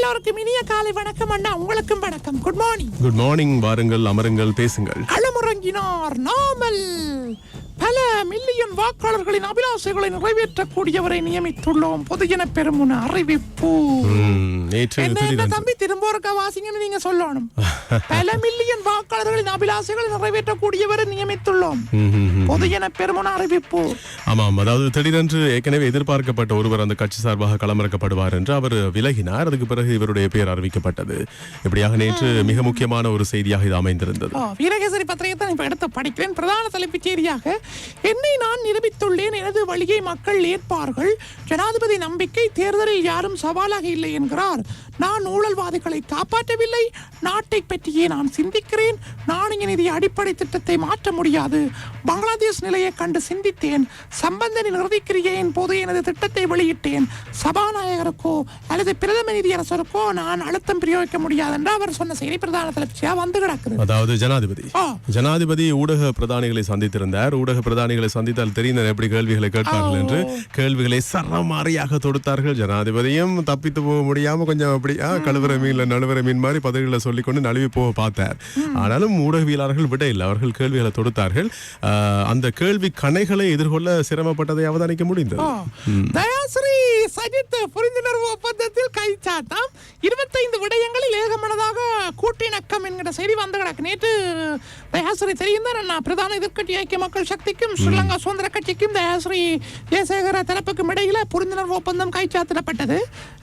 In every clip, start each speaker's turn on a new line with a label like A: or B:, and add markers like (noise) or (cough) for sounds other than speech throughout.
A: எல்லோருக்கும் இனிய காலை வணக்கம் அண்ணா. உங்களுக்கும் வணக்கம். குட் மார்னிங்
B: குட் மார்னிங் வாருங்கள் அமருங்கள் பேசுங்கள்.
A: களமுறங்கினார் நாமல். பல மில்லியன் வாக்காளர்களின் அபிலாஷைகளை நிறைவேற்றக்கூடியவரை நியமித்துள்ளோம். பொதுஜன பெருமுன அறிவிப்பு. தம்பி திரும்ப ஒருக்கா வாசிங்கன்னு நீங்க சொல்லணும். பல மில்லியன் வாக்காளர்களின் அபிலாஷைகளை நிறைவேற்றக்கூடியவரை நியமித்துள்ளோம். பொதுஜன பெருமுன அறிவிப்பு
B: ஆமாம் அதாவது திடீரென்று ஏற்கனவே எதிர்பார்க்கப்பட்ட ஒருவர் அந்த கட்சி சார்பாக களமிறக்கப்படுவார் என்று அவர் விலகினார். அதுக்கு பிறகு இவருடைய பெயர் அறிவிக்கப்பட்டது. இப்படியாக நேற்று மிக முக்கியமான ஒரு செய்தியாக இது அமைந்திருந்தது.
A: வீரகேசரி பத்திரிகையை இப்ப எடுத்து படிக்கிறேன் பிரதான தலைப்புச் செய்தியாக என்னை நான் நிரூபித்துள்ளேன் எனது வழியை மக்கள் ஏற்பார்கள். ஜனாதிபதி நம்பிக்கை தேர்தலில் யாரும் சவாலாக இல்லை என்கிறார். நான் ஊழல்வாதிகளை காப்பாற்றவில்லை. நாட்டை பற்றியே நான் சிந்திக்கிறேன். நாணய நிதி அடிப்படை திட்டத்தை மாற்ற முடியாது. பங்களாதேஷ் நிலையை கண்டு சிந்தித்தேன். சம்பந்தனின் இறுதிக்கிரியையின் போது எனது திட்டத்தை வெளியிட்டேன். சபாநாயகருக்கோ அல்லது பிரதம நீதியரசருக்கோ நான் அழுத்தம் பிரயோகிக்க முடியாது என்று அவர் சொன்ன செய்தி பிரதான தலைப்பியா வந்து கிடக்குது.
B: அதாவது ஜனாதிபதி. ஜனாதிபதி ஊடக பிரதானிகளை சந்தித்திருந்தார். ஊடக பிரதானிகளை சந்தித்தால் தெரிந்த எப்படி கேள்விகளை கேட்பார்கள் என்று. கேள்விகளை சரமாரியாக தொடுத்தார்கள். ஜனாதிபதியும் தப்பித்து போக முடியாம கொஞ்சம் அப்படி கழுவுற மீன்ல நழுவுற மீன் மாதிரி பதவிகளை சொல்லிக்கொண்டு நழுவி போக பார்த்தார். ஆனாலும் ஊடகவியலாளர்கள் விட இல்லை. அவர்கள் கேள்விகளை தொடுத்தார்கள். அந்த கேள்வி கணைகளை எதிர்கொள்ள சிரமப்பட்டதை அவதானிக்க முடிந்தது.
A: சஜித் புரிந்துணர்வு ஒப்பந்தத்தில் கைச்சாத்தாம் இருபத்தைந்து விடயங்களில் ஏகமனதாக கூட்டிணக்கம் என்கிற செய்தி வந்து கிடக்கு நேற்று தயாஸ்ரீ தெரியும் தான் நான் பிரதான எதிர்க்கட்சி ஐக்கிய மக்கள் சக்திக்கும் ஸ்ரீலங்கா சுதந்திர கட்சிக்கும் தயாஸ்ரீ ஜெயசேகர தரப்புக்கும் இடையில புரிந்துணர்வு ஒப்பந்தம் கைச்சாத்திடப்பட்டது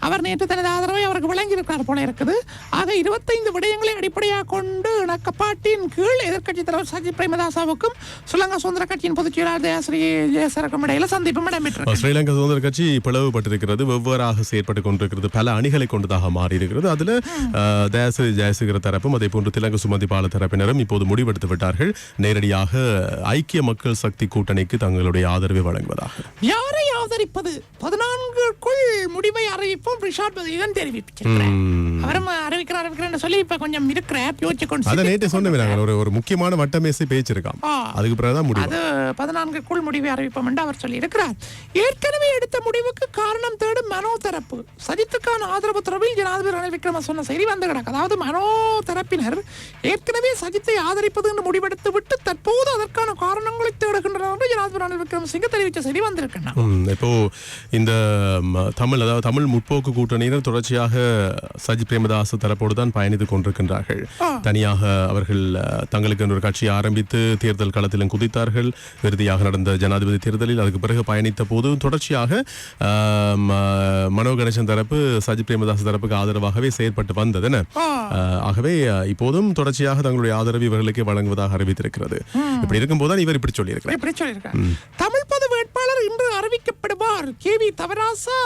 A: அவர் நேற்று தனது ஆதரவை அவருக்கு வழங்கியிருக்கிறார் போல இருக்குது. ஆக இருபத்தைந்து விடயங்களை அடிப்படையாக கொண்டு இணக்கப்பாட்டின் கீழ் எதிர்க்கட்சி தலைவர் சஜித் பிரேமதாசாவுக்கும் ஸ்ரீலங்கா சுதந்திர கட்சியின் பொதுச் செயலாளர் தயாஸ்ரீ ஜெயசேகருக்கும் இடையில சந்திப்பும் இடம்பெற்றது
B: ஸ்ரீலங்கா சுதந்திர கட்சி பிளவுபட்டிருக்கிறது வெவ்வேறாக செயற்பட்டுக் கொண்டிருக்கிறது பல அணிகளை கொண்டதாக மாறி இருக்கிறது அதுல தயாசிரி ஜெயசேகர தரப்பும் அதே போன்று திலங்கு சுமதி பால தரப்பினரும் இப்போது முடிவெடுத்து விட்டார்கள். நேரடியாக ஐக்கிய மக்கள் சக்தி கூட்டணிக்கு தங்களுடைய ஆதரவை வழங்குவதாக.
A: யாரை ஆதரிப்பது? பதினான்குக்குள் முடிவை அறிவிப்போம். ரிஷாட். அவரும் அறிவிக்கிறார் அறிவிக்கிறேன்னு சொல்லி இப்ப கொஞ்சம் இருக்கிற யோசிச்சு கொண்டு
B: அதை நேற்று சொன்னவே நாங்கள் ஒரு ஒரு முக்கியமான வட்டமேசை பேச்சிருக்காம்
A: ஆ.
B: அதுக்கு பிறகுதான் முடிவு.
A: அது பதினான்குக்குள் முடிவை அறிவிப்போம் என்று அவர் சொல்லி இருக்கிறார் ஏற்கனவே எடுத்த முடிவுக்கு காரணம் தேடும் மனோ தரப்பு சஜித்துக்கான ஆதரவு தொடர்பில் ஜனாதிபதி ரணில் விக்ரம சொன்ன செய்தி வந்து கிடக்கு அதாவது மனோ தரப்பினர் ஏற்கனவே சஜித்தை ஆதரிப்பது என்று முடிவெடுத்து விட்டு தற்போது அதற்கான காரணங்களை தேடுகின்றனர் என்று ஜனாதிபதி ரணில் விக்ரமசிங்க தெரிவித்த செய்தி வந்திருக்கின்றன
B: இப்போ இந்த தமிழ் அதாவது தமிழ் முற்போக்கு கூட்டணியினர் தொடர்ச்சியாக சஜித் பிரேமதாஸ் தரப்போடு தான் பயணித்துக் கொண்டிருக்கின்றார்கள். தனியாக அவர்கள் தங்களுக்கு ஒரு கட்சி ஆரம்பித்து தேர்தல் களத்திலும் குதித்தார்கள். இறுதியாக நடந்த ஜனாதிபதி தேர்தலில் அதுக்கு பிறகு பயணித்த போது தொடர்ச்சியாக மனோ கணேசன் தரப்பு சஜித் பிரேமதாஸ் தரப்புக்கு ஆதரவாகவே செயற்பட்டு வந்தது என்ன? அஹ், ஆகவே இப்போதும் தொடர்ச்சியாக தங்களுடைய ஆதரவு இவர்களுக்கு வழங்குவதாக அறிவித்திருக்கிறது. இப்படி இருக்கும்போது இவர் இப்படி சொல்லியிருக்கிறார்.
A: இப்படி சொல்லியிருக்கார் தமிழ் பொது வேட்பாளர் இன்று அறிவிக்கப்படுவார். கே வி தவராசா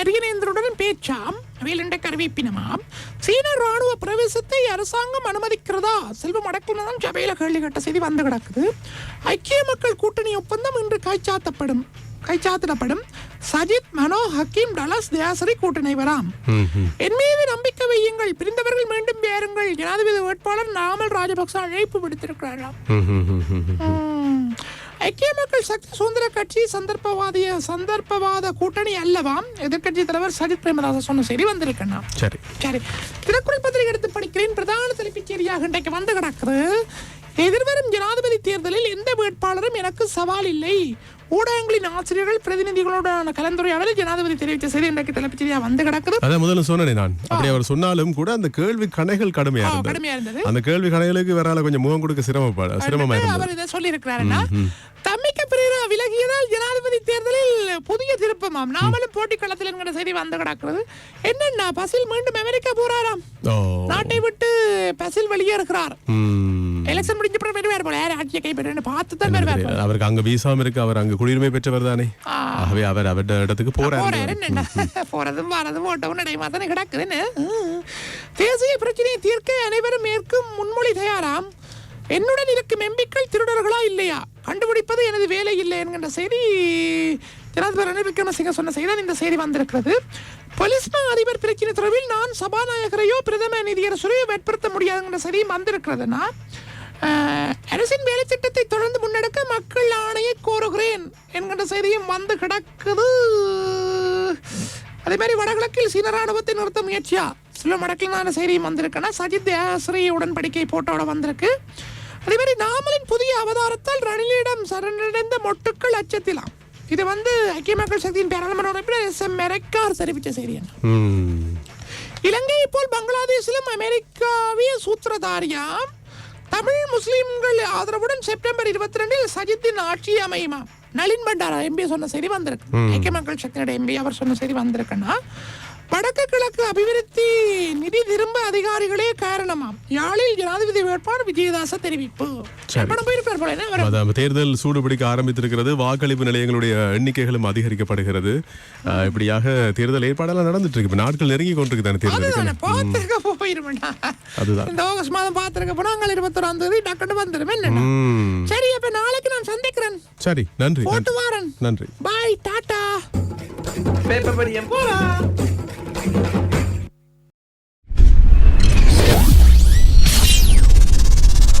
A: அரியநேந்திரனுடன் பேச்சாம். அவையில் இன்றைக்கு அறிவிப்பினமாம் சீன ராணுவ பிரவேசத்தை அரசாங்கம் அனுமதிக்கிறதா? செல்வம் அடக்குனதான் சபையில கேள்வி கேட்ட செய்தி வந்து கிடக்குது. ஐக்கிய மக்கள் கூட்டணி ஒப்பந்தம் இன்று கைச்சாத்தப்படும். கைச்சாத்திடப்படும். சஜித் மனோ ஹக்கீம் டலஸ் தியாசரி கூட்டணி வராம். என் மீது நம்பிக்கை வையுங்கள். பிரிந்தவர்கள் மீண்டும் பேருங்கள். ஜனாதிபதி வேட்பாளர் நாமல் ராஜபக்ச அழைப்பு விடுத்திருக்கிறாராம். ஐக்கிய மக்கள் சக்தி சுதந்திர கட்சி சந்தர்ப்பவாதிய சந்தர்ப்பவாத கூட்டணி அல்லவாம் எதிர்க்கட்சி தலைவர் சஜித் பிரேமதாச சொன்ன செய்தி வந்திருக்கண்ணா.
B: சரி.
A: சரி. திருக்குறள் பத்திரிகை எடுத்து படிக்கிறேன். பிரதான தலைப்புச் செய்தியாக இன்றைக்கு வந்து கிடக்குது. எதிர்வரும் ஜனாதிபதி தேர்தலில் எந்த வேட்பாளரும் எனக்கு சவால் இல்லை. ஊடகங்களின் ஆசிரியர்கள் பிரதிநிதிகளுடனான கலந்துரையாடலில் ஜனாதிபதி தெரிவித்த செய்தி இன்றைக்கு தலைப்புச் செய்தியாக வந்து கிடக்குது.
B: அதான் முதல்ல சொன்னேனே நான். அப்படி அவர் சொன்னாலும் கூட அந்த கேள்வி கணைகள் கடுமையா இருந்தது. அந்த கேள்வி கணைகளுக்கு வேறால கொஞ்சம் முகம் கொடுக்க சிரமப்பட சிரமமா
A: அவர் இதை சொல்லியிருக்கிறாருன்னா தம்மிக்க பிறகு விலகியதால் ஜனாதிபதி தேர்தலில் புதிய திருப்பமாம். நாமளும் போட்டி களத்தில் என்கிற செய்தி வந்து கிடக்கிறது. என்னன்னா பசில் மீண்டும் அமெரிக்கா போறாராம். நாட்டை விட்டு பசில் வெளியேறுகிறார். எலெக்ஷன் முடிஞ்ச பிறகு வருவார் போல. யார் ஆட்சியை கைப்பற்றி பார்த்து தான் வருவார்.
B: அவருக்கு அங்க வீசாம இருக்கு. அவர் அங்க குடியுரிமை பெற்றவர் தானே. ஆகவே அவர் அவருடைய இடத்துக்கு
A: போறாரு. (laughs) போறதும் வரதும் ஓட்டவும் நடைமா தானே கிடக்குதுன்னு. தேசிய பிரச்சனையை தீர்க்க அனைவரும் ஏற்கும் முன்மொழி தயாராம். என்னுடன் இருக்கும் எம்பிக்கள் திருடர்களா இல்லையா? கண்டுபிடிப்பது எனது வேலை இல்லை என்கின்ற செய்தி ஜனாதிபதி ரணில் விக்ரமசிங்க சொன்ன செய்தி தான் இந்த செய்தி வந்திருக்கிறது. பொலிஸ்மா அதிபர் பிரச்சினை தொடர்பில் நான் சபாநாயகரையோ பிரதம நீதியரசரையோ வேட்படுத்த முடியாதுங்கிற செய்தியும் வந்திருக்கிறதுனா அரசின் வேலை திட்டத்தை தொடர்ந்து முன்னெடுக்க மக்கள் ஆணையை கோருகிறேன் என்கின்ற செய்தியும் வந்து கிடக்குது. அதே மாதிரி வடகிழக்கில் சீன ராணுவத்தை நிறுத்த முயற்சியா? சில வடக்கிலான செய்தியும் வந்திருக்கேன்னா சஜித் தேசரி உடன்படிக்கை போட்டோட வந்திருக்கு. அதே மாதிரி நாமலின் புதிய அவதாரத்தால் ரணிலிடம் சரணடைந்த மொட்டுக்கள் அச்சத்திலாம். இது வந்து ஐக்கிய மக்கள் சக்தியின் பாராளுமன்ற உறுப்பினர் எஸ் எம் மெரக்கார் தெரிவித்த செய்தி. இலங்கையை போல் பங்களாதேஷிலும் அமெரிக்காவிய சூத்திரதாரியாம் தமிழ் முஸ்லிம்கள் ஆதரவுடன் செப்டம்பர் இருபத்தி ரெண்டில் சஜித்தின் ஆட்சி அமையுமா நளின் பண்டாரா எம்பி சொன்ன செய்தி வந்திருக்கு. ஐக்கிய மக்கள் சக்தியோட எம்பி அவர் சொன்ன செய்தி வந்திருக்குன்னா வடக்கு கிழக்கு அபிவிருத்தி நிதி திரும்ப அதிகாரிகளே காரணமாம். யாழில் ஜனாதிபதி வேட்பாளர் விஜயதாச தெரிவிப்பு.
B: தேர்தல் சூடுபிடிக்க ஆரம்பித்திருக்கிறது வாக்களிப்பு நிலையங்களுடைய எண்ணிக்கைகளும் அதிகரிக்கப்படுகிறது. இப்படியாக தேர்தல் ஏற்பாடெல்லாம் நடந்துட்டு இருக்கு. இப்ப நாட்கள் நெருங்கி கொண்டிருக்கு தானே
A: பார்த்துருக்க போயிருமெண்டா
B: அதுதான்.
A: இந்த ஆகஸ்ட் மாதம் பார்த்துருக்க போனா அங்கே இருபத்தொராம் தேதி டக்குன்னு வந்துடும். சரி அப்ப நாளைக்கு நான் சந்திக்கிறேன்.
B: சரி நன்றி.
A: வாரன்.
B: நன்றி.
A: Bye tata.
C: பேப்பர் படியம்.
A: போலாம் Thank you.